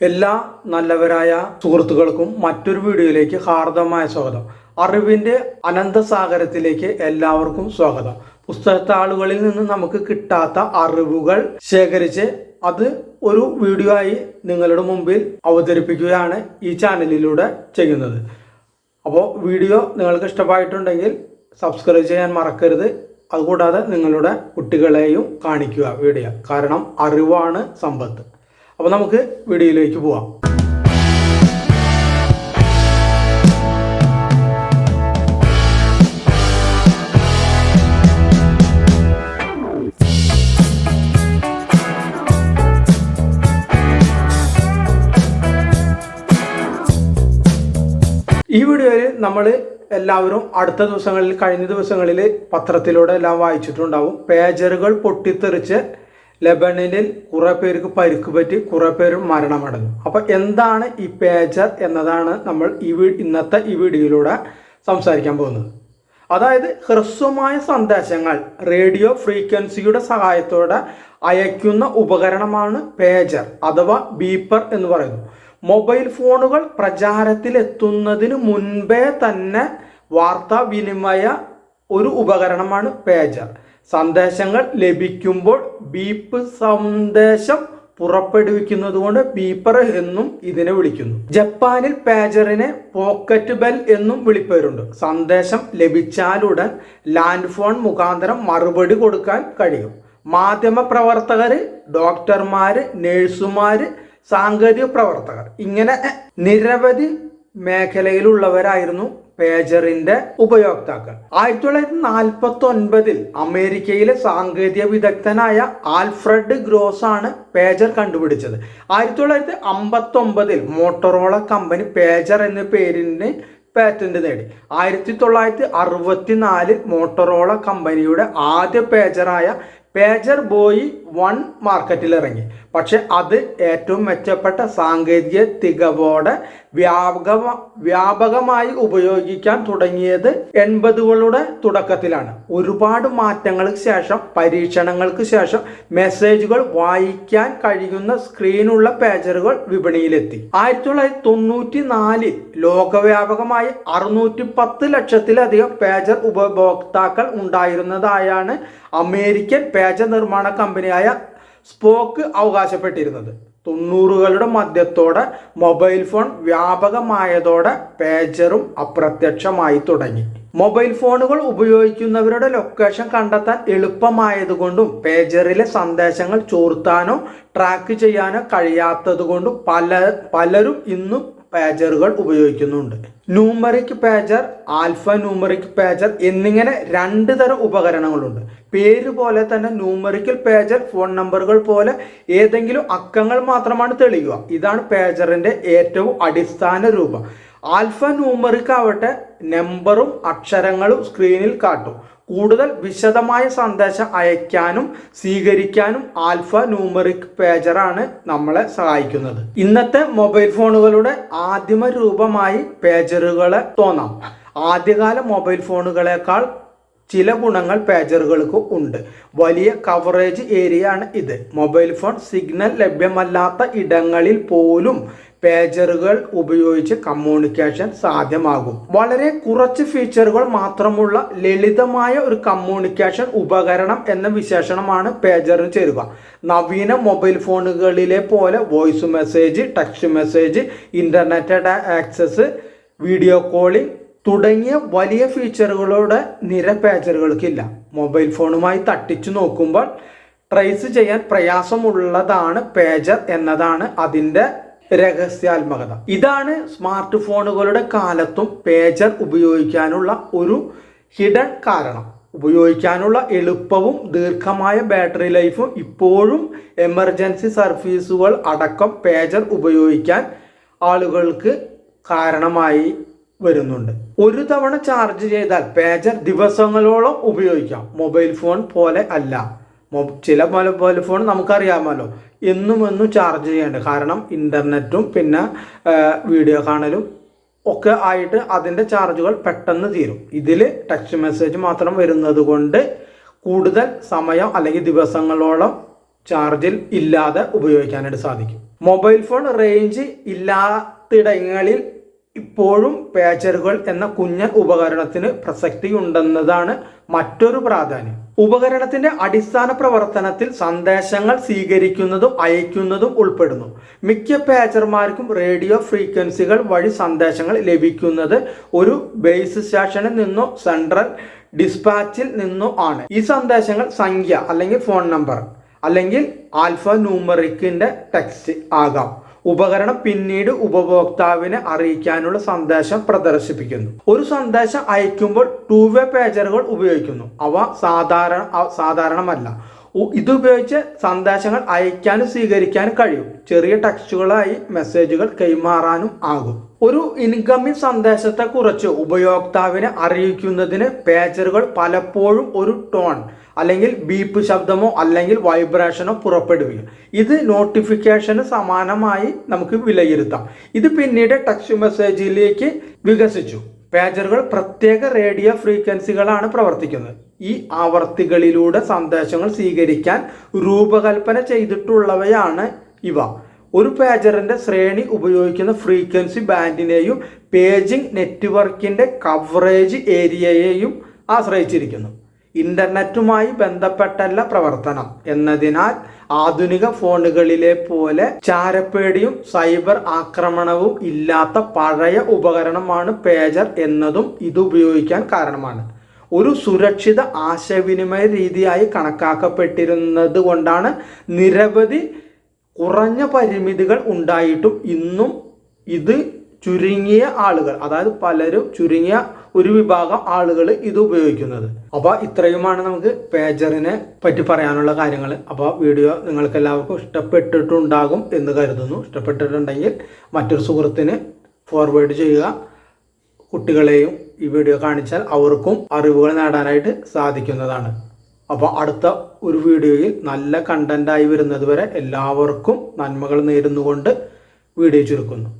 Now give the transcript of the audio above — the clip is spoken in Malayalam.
എല്ലാ നല്ലവരായ സുഹൃത്തുക്കൾക്കും മറ്റൊരു വീഡിയോയിലേക്ക് ഹാർദമായ സ്വാഗതം. അറിവിന്റെ അനന്തസാഗരത്തിലേക്ക് എല്ലാവർക്കും സ്വാഗതം. പുസ്തകത്താളുകളിൽ നിന്ന് നമുക്ക് കിട്ടാത്ത അറിവുകൾ ശേഖരിച്ച് അത് ഒരു വീഡിയോ ആയി നിങ്ങളുടെ മുമ്പിൽ അവതരിപ്പിക്കുകയാണ് ഈ ചാനലിലൂടെ ചെയ്യുന്നത്. അപ്പോൾ വീഡിയോ നിങ്ങൾക്ക് ഇഷ്ടമായിട്ടുണ്ടെങ്കിൽ സബ്സ്ക്രൈബ് ചെയ്യാൻ മറക്കരുത്. അതുകൂടാതെ നിങ്ങളുടെ കുട്ടികളെയും കാണിക്കുക വീഡിയോ. കാരണം അറിവാണ് സമ്പത്ത്. അപ്പോൾ നമുക്ക് വീഡിയോയിലേക്ക് പോവാം. ഈ വീഡിയോയിൽ നമ്മൾ എല്ലാവരും അടുത്ത ദിവസങ്ങളിൽ കഴിഞ്ഞ ദിവസങ്ങളിൽ പത്രത്തിലൂടെ എല്ലാം വായിച്ചിട്ടുണ്ടാവും. പേജറുകൾ പൊട്ടിത്തെറിച്ച് ലെബനനിൽ കുറെ പേർക്ക് പരിക്ക് പറ്റി കുറെ പേര് മരണമടഞ്ഞു. അപ്പൊ എന്താണ് ഈ പേജർ എന്നതാണ് നമ്മൾ ഈ ഇന്നത്തെ ഈ വീഡിയോയിലൂടെ സംസാരിക്കാൻ പോകുന്നത്. അതായത് ഹ്രസ്വമായ സന്ദേശങ്ങൾ റേഡിയോ ഫ്രീക്വൻസിയുടെ സഹായത്തോടെ അയക്കുന്ന ഉപകരണമാണ് പേജർ അഥവാ ബീപ്പർ എന്ന് പറയുന്നു. മൊബൈൽ ഫോണുകൾ പ്രചാരത്തിലെത്തുന്നതിന് മുൻപേ തന്നെ വാർത്താവിനിമയ ഒരു ഉപകരണമാണ് പേജർ. സന്ദേശങ്ങൾ ലഭിക്കുമ്പോൾ ബീപ്പ് സന്ദേശം പുറപ്പെടുവിക്കുന്നത് കൊണ്ട് ബീപ്പർ എന്നും ഇതിനെ വിളിക്കുന്നു. ജപ്പാനിൽ പേജറിനെ പോക്കറ്റ് ബെൽ എന്നും വിളിപ്പേരുണ്ട്. സന്ദേശം ലഭിച്ചാലുടൻ ലാൻഡ് ഫോൺ മുഖാന്തരം മറുപടി കൊടുക്കാൻ കഴിയും. മാധ്യമ പ്രവർത്തകർ ഡോക്ടർമാർ നേഴ്സുമാര് സാങ്കേതിക പ്രവർത്തകർ ഇങ്ങനെ നിരവധി മേഖലയിലുള്ളവരായിരുന്നു പേജറിന്റെ ഉപയോക്താക്കൾ. ആയിരത്തി തൊള്ളായിരത്തി നാൽപ്പത്തി ഒൻപതിൽ അമേരിക്കയിലെ സാങ്കേതിക വിദഗ്ധനായ ആൽഫ്രഡ് ഗ്രോസ് ആണ് പേജർ കണ്ടുപിടിച്ചത്. ആയിരത്തി തൊള്ളായിരത്തി അമ്പത്തി ഒമ്പതിൽ മോട്ടോറോള കമ്പനി പേജർ എന്ന പേരിന് പാറ്റന്റ് നേടി. ആയിരത്തി തൊള്ളായിരത്തി അറുപത്തിനാലിൽ മോട്ടോറോള കമ്പനിയുടെ ആദ്യ പേജറായ പേജർ ബോയ് വൺ മാർക്കറ്റിൽ ഇറങ്ങി പക്ഷെ അത് ഏറ്റവും മെച്ചപ്പെട്ട സാങ്കേതിക തികവോടെ വ്യാപക വ്യാപകമായി ഉപയോഗിക്കാൻ തുടങ്ങിയത് എൺപതുകളുടെ തുടക്കത്തിലാണ്. ഒരുപാട് മാറ്റങ്ങൾക്ക് ശേഷം പരീക്ഷണങ്ങൾക്ക് ശേഷം മെസ്സേജുകൾ വായിക്കാൻ കഴിയുന്ന സ്ക്രീനുള്ള പേജറുകൾ വിപണിയിലെത്തി. ആയിരത്തി തൊള്ളായിരത്തി തൊണ്ണൂറ്റി നാലിൽ ലോകവ്യാപകമായി അറുന്നൂറ്റി പത്ത് ലക്ഷത്തിലധികം പേജർ ഉപഭോക്താക്കൾ ഉണ്ടായിരുന്നതായാണ് അമേരിക്കൻ പേജ നിർമ്മാണ കമ്പനിയായ സ്പോക്ക് അവകാശപ്പെട്ടിരുന്നത്. തൊണ്ണൂറുകളുടെ മധ്യത്തോടെ മൊബൈൽ ഫോൺ വ്യാപകമായതോടെ പേജറും അപ്രത്യക്ഷമായി തുടങ്ങി. മൊബൈൽ ഫോണുകൾ ഉപയോഗിക്കുന്നവരുടെ ലൊക്കേഷൻ കണ്ടെത്താൻ എളുപ്പമായതുകൊണ്ടും പേജറിലെ സന്ദേശങ്ങൾ ചോർത്താനോ ട്രാക്ക് ചെയ്യാനോ കഴിയാത്തതുകൊണ്ടും പല പലരും ഇന്നും പേജറുകൾ ഉപയോഗിക്കുന്നുണ്ട്. Numeric pager alpha numeric pager എന്നിങ്ങനെ രണ്ട് തരം ഉപകരണങ്ങളുണ്ട്. പേര് പോലെ തന്നെ ന്യൂമറിക്കൽ പേജർ ഫോൺ നമ്പറുകൾ പോലെ ഏതെങ്കിലും അക്കങ്ങൾ മാത്രമാണ് തെളിയുക. ഇതാണ് പേജറിന്റെ ഏറ്റവും അടിസ്ഥാന രൂപം. ആൽഫ ന്യൂമറിക് ആവട്ടെ നമ്പറും അക്ഷരങ്ങളും സ്ക്രീനിൽ കാട്ടും. കൂടുതൽ വിശദമായ സന്ദേശം അയക്കാനും സ്വീകരിക്കാനും ആൽഫ ന്യൂമറിക് പേജറാണ് നമ്മളെ സഹായിക്കുന്നത്. ഇന്നത്തെ മൊബൈൽ ഫോണുകളുടെ ആദിമ രൂപമായി പേജറുകളെ തോന്നാം. ആദ്യകാല മൊബൈൽ ഫോണുകളെക്കാൾ ചില ഗുണങ്ങൾ പേജറുകൾക്ക് ഉണ്ട്. വലിയ കവറേജ് ഏരിയ ആണ് ഇത്. മൊബൈൽ ഫോൺ സിഗ്നൽ ലഭ്യമല്ലാത്ത ഇടങ്ങളിൽ പോലും പേജറുകൾ ഉപയോഗിച്ച് കമ്മ്യൂണിക്കേഷൻ സാധ്യമാകും. വളരെ കുറച്ച് ഫീച്ചറുകൾ മാത്രമുള്ള ലളിതമായ ഒരു കമ്മ്യൂണിക്കേഷൻ ഉപകരണം എന്ന വിശേഷണമാണ് പേജറിന് ചേരുക. നവീന മൊബൈൽ ഫോണുകളിലെ പോലെ voice message text message internet access video calling തുടങ്ങിയ വലിയ ഫീച്ചറുകളുടെ നിര പേജറുകൾക്കില്ല മൊബൈൽ ഫോണുമായി തട്ടിച്ചു നോക്കുമ്പോൾ ട്രേസ് ചെയ്യാൻ പ്രയാസമുള്ളതാണ് പേജർ എന്നതാണ് അതിന്റെ രഹസ്യാത്മകത. ഇതാണ് സ്മാർട്ട് ഫോണുകളുടെ കാലത്തും പേജർ ഉപയോഗിക്കാനുള്ള ഒരു ഹിഡൻ കാരണം. ഉപയോഗിക്കാനുള്ള എളുപ്പവും ദീർഘമായ ബാറ്ററി ലൈഫും ഇപ്പോഴും എമർജൻസി സർവീസുകൾ അടക്കം പേജർ ഉപയോഗിക്കാൻ ആളുകൾക്ക് കാരണമായി വരുന്നുണ്ട്. ഒരു തവണ ചാർജ് ചെയ്താൽ പേജർ ദിവസങ്ങളോളം ഉപയോഗിക്കാം. മൊബൈൽ ഫോൺ പോലെ അല്ല. ചില മൊബൈൽ ഫോൺ നമുക്കറിയാമല്ലോ. എന്നും എന്നും ചാർജ് ചെയ്യേണ്ട. കാരണം ഇന്റർനെറ്റും പിന്നെ വീഡിയോ കാണലും ഒക്കെ ആയിട്ട് അതിന്റെ ചാർജുകൾ പെട്ടെന്ന് തീരും. ഇതിൽ ടച്ച് മെസ്സേജ് മാത്രം വരുന്നത് കൊണ്ട് കൂടുതൽ സമയം അല്ലെങ്കിൽ ദിവസങ്ങളോളം ചാർജിൽ ഇല്ലാതെ ഉപയോഗിക്കാനായിട്ട് സാധിക്കും. മൊബൈൽ ഫോൺ റേഞ്ച് ഇല്ലാത്തിടങ്ങളിൽ ഇപ്പോഴും പേച്ചറുകൾ എന്ന കുഞ്ഞ ഉപകരണത്തിന് പ്രസക്തി ഉണ്ടെന്നതാണ് മറ്റൊരു പ്രാധാന്യം. ഉപകരണത്തിന്റെ അടിസ്ഥാന പ്രവർത്തനത്തിൽ സന്ദേശങ്ങൾ സ്വീകരിക്കുന്നതും അയക്കുന്നതും ഉൾപ്പെടുന്നു. മിക്ക പേജർമാർക്കും റേഡിയോ ഫ്രീക്വൻസികൾ വഴി സന്ദേശങ്ങൾ ലഭിക്കുന്നത് ഒരു ബേസ് സ്റ്റേഷനിൽ നിന്നോ സെൻട്രൽ ഡിസ്പാച്ചിൽ നിന്നോ ആണ്. ഈ സന്ദേശങ്ങൾ സംഖ്യ അല്ലെങ്കിൽ ഫോൺ നമ്പർ അല്ലെങ്കിൽ ആൽഫ ന്യൂമറിക്കിന്റെ ടെക്സ്റ്റ് ആകാം. ഉപകരണം പിന്നീട് ഉപഭോക്താവിനെ അറിയിക്കാനുള്ള സന്ദേശം പ്രദർശിപ്പിക്കുന്നു. ഒരു സന്ദേശം അയക്കുമ്പോൾ ടൂ വേ പേജറുകൾ ഉപയോഗിക്കുന്നു. അവ സാധാരണ സാധാരണമല്ല. ഇതുപയോഗിച്ച് സന്ദേശങ്ങൾ അയക്കാനും സ്വീകരിക്കാനും കഴിയും. ചെറിയ ടെക്സ്റ്റുകളായി മെസ്സേജുകൾ കൈമാറാനും ആകും. ഒരു ഇൻകമിംഗ് സന്ദേശത്തെ കുറിച്ച് ഉപയോക്താവിനെ അറിയിക്കുന്നതിന് പേജറുകൾ പലപ്പോഴും ഒരു ടോൺ അല്ലെങ്കിൽ ബീപ്പ് ശബ്ദമോ അല്ലെങ്കിൽ വൈബ്രേഷനോ പുറപ്പെടുവിക്കും ഇത് നോട്ടിഫിക്കേഷന് സമാനമായി നമുക്ക് വിലയിരുത്താം. ഇത് പിന്നീട് ടെക്സ്റ്റ് മെസ്സേജിലേക്ക് വികസിച്ചു. പേജറുകൾ പ്രത്യേക റേഡിയോ ഫ്രീക്വൻസികളാണ് പ്രവർത്തിക്കുന്നത്. ഈ ആവർത്തികളിലൂടെ സന്ദേശങ്ങൾ സ്വീകരിക്കാൻ രൂപകൽപ്പന ചെയ്തിട്ടുള്ളവയാണ് ഇവ. ഒരു പേജറിന്റെ ശ്രേണി ഉപയോഗിക്കുന്ന ഫ്രീക്വൻസി ബാൻഡിനെയും പേജിംഗ് നെറ്റ്വർക്കിന്റെ കവറേജ് ഏരിയയെയും ആശ്രയിച്ചിരിക്കുന്നു. ഇന്റർനെറ്റുമായി ബന്ധപ്പെട്ടല്ല പ്രവർത്തനം. എന്നതിനാൽ ആധുനിക ഫോണുകളിലെ പോലെ ചാരപ്പേടിയും സൈബർ ആക്രമണവും ഇല്ലാത്ത പഴയ ഉപകരണമാണ് പേജർ എന്നതും ഇത് ഉപയോഗിക്കാൻ കാരണമാണ്. ഒരു സുരക്ഷിത ആശയവിനിമയ രീതിയായി കണക്കാക്കപ്പെട്ടിരുന്നത് കൊണ്ടാണ് നിരവധി കുറഞ്ഞ പരിമിതികൾ ഉണ്ടായിട്ടും ഇന്നും ഇത് ചുരുങ്ങിയ ആളുകൾ അതായത് പലരും ചുരുങ്ങിയ ഒരു വിഭാഗം ആളുകൾ ഇത് ഉപയോഗിക്കുന്നത്. അപ്പോൾ ഇത്രയുമാണ് നമുക്ക് പേജറിനെ പറ്റി പറയാനുള്ള കാര്യങ്ങൾ. അപ്പോൾ വീഡിയോ നിങ്ങൾക്ക് എല്ലാവർക്കും ഇഷ്ടപ്പെട്ടിട്ടുണ്ടാകും എന്ന് കരുതുന്നു. ഇഷ്ടപ്പെട്ടിട്ടുണ്ടെങ്കിൽ മറ്റൊരു സുഹൃത്തിന് ഫോർവേഡ് ചെയ്യുക. കുട്ടികളെയും ഈ വീഡിയോ കാണിച്ചാൽ അവർക്കും അറിവുകൾ നേടാനായിട്ട് സാധിക്കുന്നതാണ്. അപ്പോൾ അടുത്ത ഒരു വീഡിയോയിൽ നല്ല കണ്ടന്റായി വരുന്നത് വരെ എല്ലാവർക്കും നന്മകൾ നേരുന്നുകൊണ്ട് വീഡിയോ ചുരുക്കുന്നു.